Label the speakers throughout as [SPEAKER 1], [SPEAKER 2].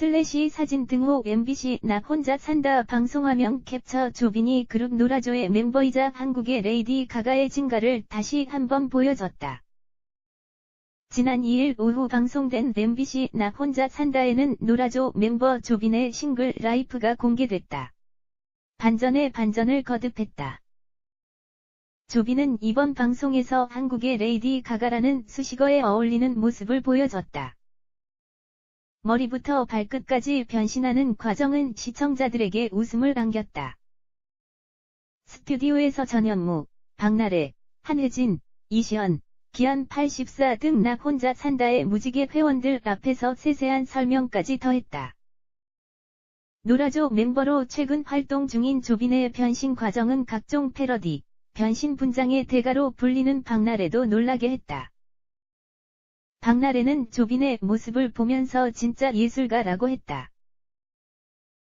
[SPEAKER 1] 슬래시 사진 등호 MBC 나 혼자 산다 방송화면 캡처 조빈이 그룹 노라조의 멤버이자 한국의 레이디 가가의 증가를 다시 한번 보여줬다. 지난 2일 오후 방송된 MBC 나 혼자 산다에는 노라조 멤버 조빈의 싱글 라이프가 공개됐다. 반전에 반전을 거듭했다. 조빈은 이번 방송에서 한국의 레이디 가가라는 수식어에 어울리는 모습을 보여줬다. 머리부터 발끝까지 변신하는 과정은 시청자들에게 웃음을 안겼다. 스튜디오에서 전현무, 박나래, 한혜진, 이시연, 기안 84 등 나 혼자 산다의 무지개 회원들 앞에서 세세한 설명까지 더했다. 노라조 멤버로 최근 활동 중인 조빈의 변신 과정은 각종 패러디, 변신 분장의 대가로 불리는 박나래도 놀라게 했다. 박나래는 조빈의 모습을 보면서 진짜 예술가라고 했다.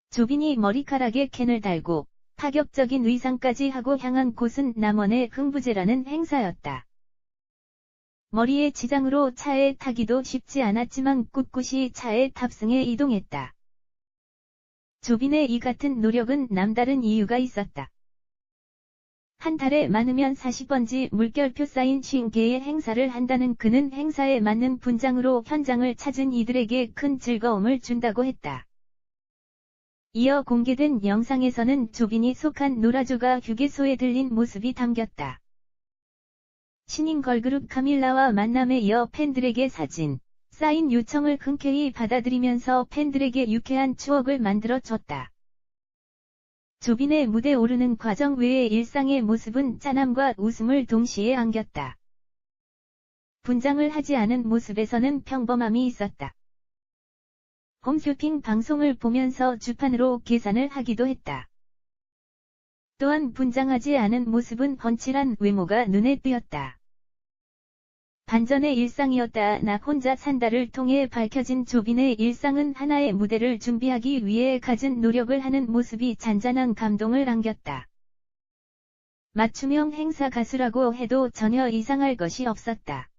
[SPEAKER 1] 조빈이 머리카락에 캔을 달고 파격적인 의상까지 하고 향한 곳은 남원의 흥부제라는 행사였다. 머리에 지장으로 차에 타기도 쉽지 않았지만 꿋꿋이 차에 탑승해 이동했다. 조빈의 이 같은 노력은 남다른 이유가 있었다. 한 달에 많으면 40번지 물결표 쌓인 50개의 행사를 한다는 그는 행사에 맞는 분장으로 현장을 찾은 이들에게 큰 즐거움을 준다고 했다. 이어 공개된 영상에서는 조빈이 속한 노라조가 휴게소에 들린 모습이 담겼다. 신인 걸그룹 카밀라와 만남에 이어 팬들에게 사진, 사인 요청을 흔쾌히 받아들이면서 팬들에게 유쾌한 추억을 만들어 줬다. 조빈의 무대 오르는 과정 외의 일상의 모습은 짠함과 웃음을 동시에 안겼다. 분장을 하지 않은 모습에서는 평범함이 있었다. 홈쇼핑 방송을 보면서 주판으로 계산을 하기도 했다. 또한 분장하지 않은 모습은 훤칠한 외모가 눈에 띄었다. 반전의 일상이었다. 나 혼자 산다를 통해 밝혀진 조빈의 일상은 하나의 무대를 준비하기 위해 갖은 노력을 하는 모습이 잔잔한 감동을 안겼다. 맞춤형 행사 가수라고 해도 전혀 이상할 것이 없었다.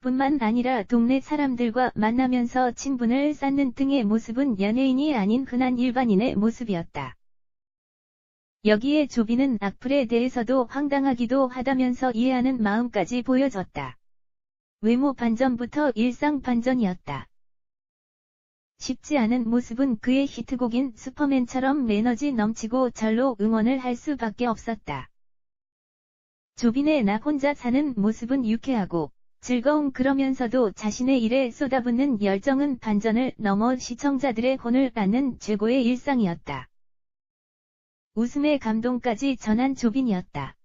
[SPEAKER 1] 뿐만 아니라 동네 사람들과 만나면서 친분을 쌓는 등의 모습은 연예인이 아닌 흔한 일반인의 모습이었다. 여기에 조비는 악플에 대해서도 황당하기도 하다면서 이해하는 마음까지 보여줬다. 외모 반전부터 일상 반전이었다. 쉽지 않은 모습은 그의 히트곡인 슈퍼맨처럼 에너지 넘치고 절로 응원을 할 수밖에 없었다. 조빈의 나 혼자 사는 모습은 유쾌하고 즐거운 그러면서도 자신의 일에 쏟아붓는 열정은 반전을 넘어 시청자들의 혼을 받는 최고의 일상이었다. 웃음의 감동까지 전한 조빈이었다.